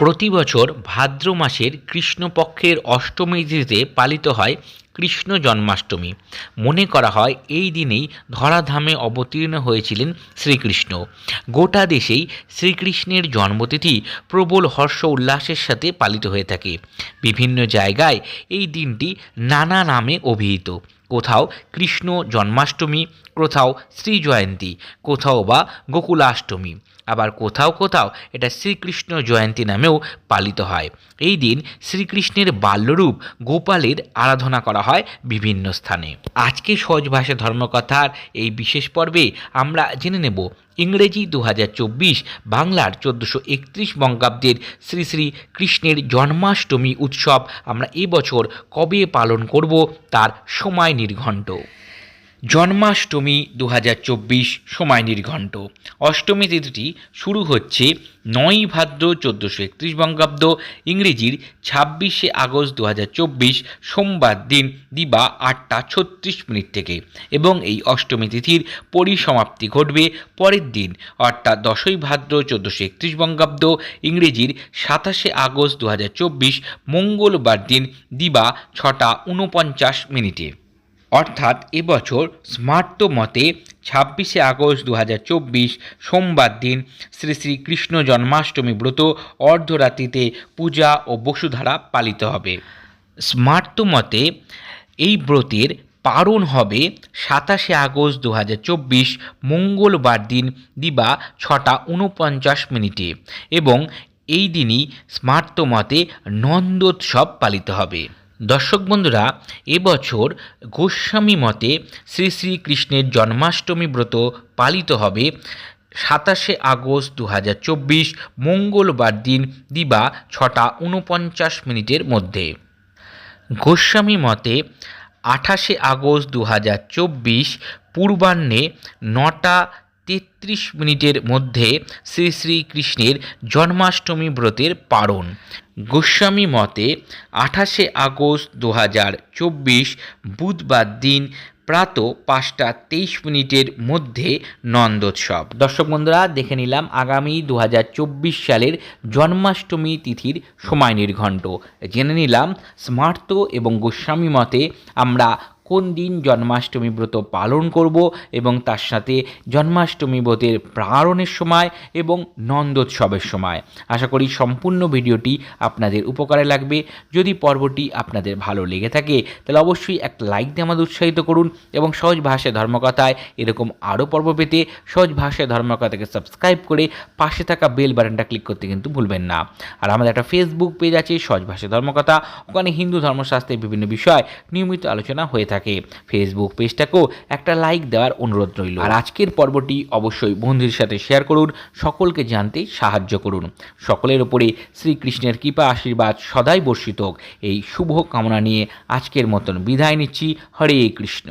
প্রতি বছর ভাদ্র মাসের কৃষ্ণপক্ষের অষ্টমী পালিত হয় কৃষ্ণ জন্মাষ্টমী। মনে করা হয় এই দিনেই ধরাধামে অবতীর্ণ হয়েছিলেন শ্রীকৃষ্ণ। গোটা দেশেই শ্রীকৃষ্ণের জন্মতিথি প্রবল হর্ষ উল্লাসের সাথে পালিত হয়ে থাকে। বিভিন্ন জায়গায় এই দিনটি নানা নামে অভিহিত। কোথাও কৃষ্ণ জন্মাষ্টমী, কোথাও শ্রী জয়ন্তী কোথাও বা গোকুলাষ্টমী। আবার কোথাও কোথাও এটা শ্রীকৃষ্ণ জয়ন্তী নামেও পালিত হয়। এই দিন শ্রীকৃষ্ণের বাল্যরূপ গোপালের আরাধনা করা হয় বিভিন্ন স্থানে। আজকে সহজ ভাষা ধর্মকথার এই বিশেষ পর্বে আমরা জেনে নেব ইংরেজি দু হাজার চব্বিশ বাংলার চোদ্দোশো একত্রিশ বঙ্গাব্দের শ্রী শ্রী কৃষ্ণের জন্মাষ্টমী উৎসব আমরা এবছর কবে পালন করব তার সময় নির্ঘণ্ট। জন্মাষ্টমী দু হাজার চব্বিশ সময় নির্ঘণ্ট। অষ্টমী তিথিটি শুরু হচ্ছে নয়ই ভাদ্র চোদ্দোশো একত্রিশ বঙ্গাব্দ, ইংরেজির ছাব্বিশে আগস্ট দু হাজার চব্বিশ সোমবার দিন, দিবা আটটা ছত্রিশ মিনিট থেকে। এবং এই অষ্টমী তিথির পরিসমাপ্তি ঘটবে পরের দিন, অর্থাৎ দশই ভাদ্র চোদ্দোশো একত্রিশ বঙ্গাব্দ, ইংরেজির সাতাশে আগস্ট দু হাজার চব্বিশ মঙ্গলবার দিন, দিবা ছটা উনপঞ্চাশ মিনিটে। অর্থাৎ এবছর স্মার্ত মতে ছাব্বিশে আগস্ট দু হাজার চব্বিশ সোমবার দিন শ্রী শ্রী কৃষ্ণ জন্মাষ্টমী ব্রত অর্ধরাত্রিতে পূজা ও বসুধারা পালিত হবে। স্মার্ত মতে এই ব্রতের পারণ হবে সাতাশে আগস্ট দু হাজার চব্বিশ মঙ্গলবার দিন দিবা ছটা উনপঞ্চাশ মিনিটে এবং এই দিনই স্মার্ত মতে নন্দোৎসব পালিত হবে। দর্শক বন্ধুরা, এবছর গোস্বামী মতে শ্রী শ্রীকৃষ্ণের জন্মাষ্টমী ব্রত পালিত হবে সাতাশে আগস্ট দু হাজার চব্বিশ, মঙ্গলবার দিন দিবা ছটা উনপঞ্চাশ মিনিটের মধ্যে। গোস্বামী মতে আঠাশে আগস্ট দু পূর্বাহ্নে নটা তেত্রিশ মিনিটের মধ্যে শ্রী শ্রীকৃষ্ণের জন্মাষ্টমী ব্রতের পারণ গোস্বামী মতে, আঠাশে আগস্ট দু হাজার চব্বিশ বুধবার দিন প্রাত পাঁচটা তেইশ মিনিটের মধ্যে নন্দোৎসব। দর্শক বন্ধুরা, দেখে নিলাম আগামী দু হাজার চব্বিশ সালের জন্মাষ্টমী তিথির সময় নির্ঘণ্ট। জেনে নিলাম, স্মার্ত এবং গোস্বামী মতে আমরা কোন দিন জন্মাষ্টমী ব্রত পালন করব এবং তার সাথে জন্মাষ্টমী ব্রতের প্রারণের সময় এবং নন্দোৎসবের সময়। আশা করি সম্পূর্ণ ভিডিওটি আপনাদের উপকারে লাগবে। যদি পর্বটি আপনাদের ভালো লেগে থাকে, তাহলে অবশ্যই একটা লাইক দিয়ে আমাদের উৎসাহিত করুন এবং সহজ ভাষায় ধর্মকথায় এরকম আরও পর্ব পেতে সহজ ভাষায় ধর্মকথাকে সাবস্ক্রাইব করে পাশে থাকা বেল বাটনটা ক্লিক করতে কিন্তু ভুলবেন না। আর আমাদের একটা ফেসবুক পেজ আছে, সহজ ভাষায় ধর্মকথা। ওখানে হিন্দু ধর্মশাস্ত্রের বিভিন্ন বিষয় নিয়মিত আলোচনা হয়ে থাকে। ফেসবুক পেজটাকেও একটা লাইক দেওয়ার অনুরোধ রইল। আর আজকের পর্বটি অবশ্যই বন্ধুদের সাথে শেয়ার করুন, সকলকে জানতে সাহায্য করুন। সকলের ওপরে শ্রীকৃষ্ণের কৃপা, আশীর্বাদ সদাই বর্ষিত এই শুভ কামনা নিয়ে আজকের মতন বিদায় নিচ্ছি। হরে কৃষ্ণ।